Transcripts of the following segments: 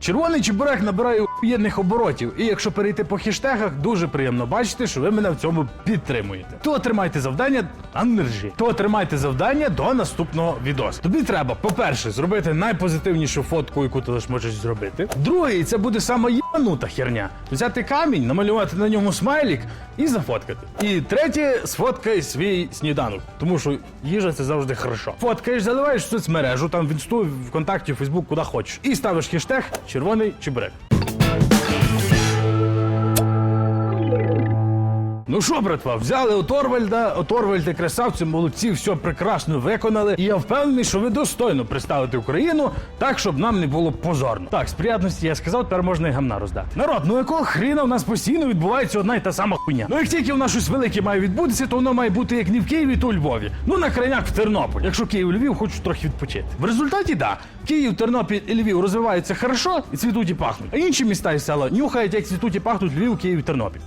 Червоний чебурек набирає уєдних оборотів, і якщо перейти по хештегах, дуже приємно бачити, що ви мене в цьому підтримуєте. То отримайте завдання, а не ржі. То отримайте завдання до наступного відосу. Тобі треба, по-перше, зробити найпозитивнішу фотку, яку ти лиш можеш зробити. Друге, і це буде сама єбанута херня. Взяти камінь, намалювати на ньому смайлік і зафоткати. І третє, сфоткай свій сніданок, тому що їжа це завжди хорошо. Фоткаєш, заливаєш соцмережу, там в інсту, ВКонтакті, Фейсбук, куди хочеш. І ставиш хештег червоний чебурек. Ну що, братва, взяли Оторвальда, Оторвальд і красавці, молодці, все прекрасно виконали. І я впевнений, що ви достойно представите Україну так, щоб нам не було позорно. Так, з приятності я сказав, тепер можна і гамна роздати. Народ, ну якого хріна в нас постійно відбувається одна й та сама хуйня. Ну як тільки в нас щось велике має відбутися, то воно має бути як не в Києві, то у Львові. Ну на крайняк в Тернополь. Якщо Київ Львів, хочу трохи відпочити. В результаті, да, Київ, Тернопіль і Львів розвиваються хорошо і цвітуть і пахнуть. А інші міста і села нюхають, як цвітуть і пахнуть Львів, Київ і Тернопіль.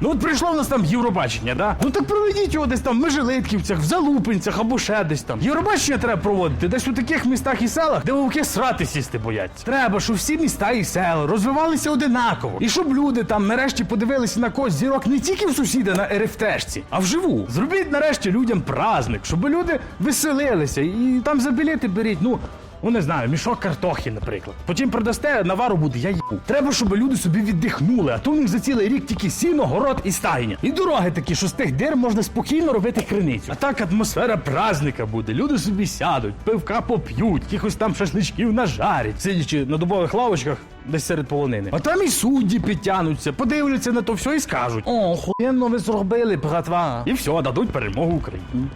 Ну от прийшло в нас там Євробачення, да? Ну так проведіть його десь там в Межелитківцях, в Залупинцях або ще десь там. Євробачення треба проводити десь у таких містах і селах, де вовки срати сісти бояться. Треба, щоб всі міста і села розвивалися одинаково. І щоб люди там нарешті подивилися на когось зірок не тільки в сусіда на РФТшці, а вживу. Зробіть нарешті людям праздник, щоб люди веселилися і там за білети беріть. Ну. Ну, не знаю, мішок картохи, наприклад. Потім продасте, навару буде, я їбу. Треба, щоб люди собі віддихнули, а то у них за цілий рік тільки сіно, город і стайня. І дороги такі, що з тих дир можна спокійно робити криницю. А так атмосфера праздника буде. Люди собі сядуть, пивка поп'ють, якихось там шашличків нажарять, сидячи на дубових лавочках десь серед полонини. А там і судді підтягнуться, подивляться на то все і скажуть: О, хуєнно ви зробили, братва. І все, дадуть перемогу Україні.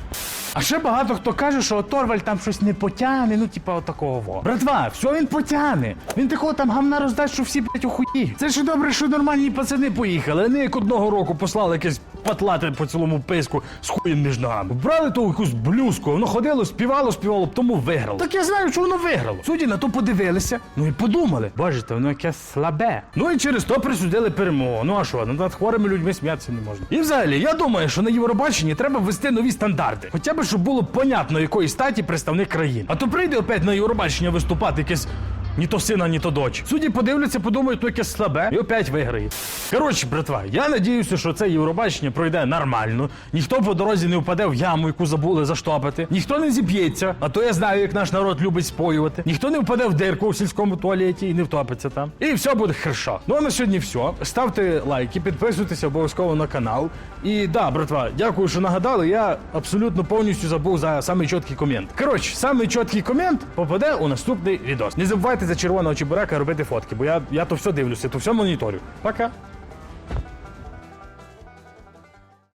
А ще багато хто каже, що Торваль там щось не потягне, ну типа отакого. Братва, все він потягне. Він такого там гамна роздасть, що всі, блять, охуї. Це ж добре, що нормальні пацани поїхали, а не як одного року послали якесь патлати по цілому писку з хуєм між ногами. Брали ту якусь блюзку, воно ходило, співало, співало, тому виграло. Так я знаю, що воно виграло. Судді на то подивилися, ну і подумали. Бачите, воно якесь слабе. Ну і через то присудили перемогу. Ну а що, ну, над хворими людьми сміятися не можна. І взагалі, я думаю, що на Євробаченні треба ввести нові стандарти. Хоча б щоб було понятно, якої статі представник країн. А то прийде опять на Євробачення виступати якесь. Ні то сина, ні то дочь. Судді подивляться, подумають, ну якесь слабе, і опять виграє. Коротше, братва, я надіюся, що це Євробачення пройде нормально. Ніхто по дорозі не впаде в яму, яку забули заштопати. Ніхто не зіб'ється, а то я знаю, як наш народ любить споювати. Ніхто не впаде в дирку у сільському туалеті і не втопиться там. І все буде хорошо. Ну а на сьогодні все. Ставте лайки, підписуйтесь обов'язково на канал. І да, братва, дякую, що нагадали. Я абсолютно повністю забув за самий чіткий комент. Коротше, самий чіткий комент попаде у наступний відос. Не забувайте за червоного чебурака робити фотки, бо я, я то все дивлюся, то все моніторю. Пока.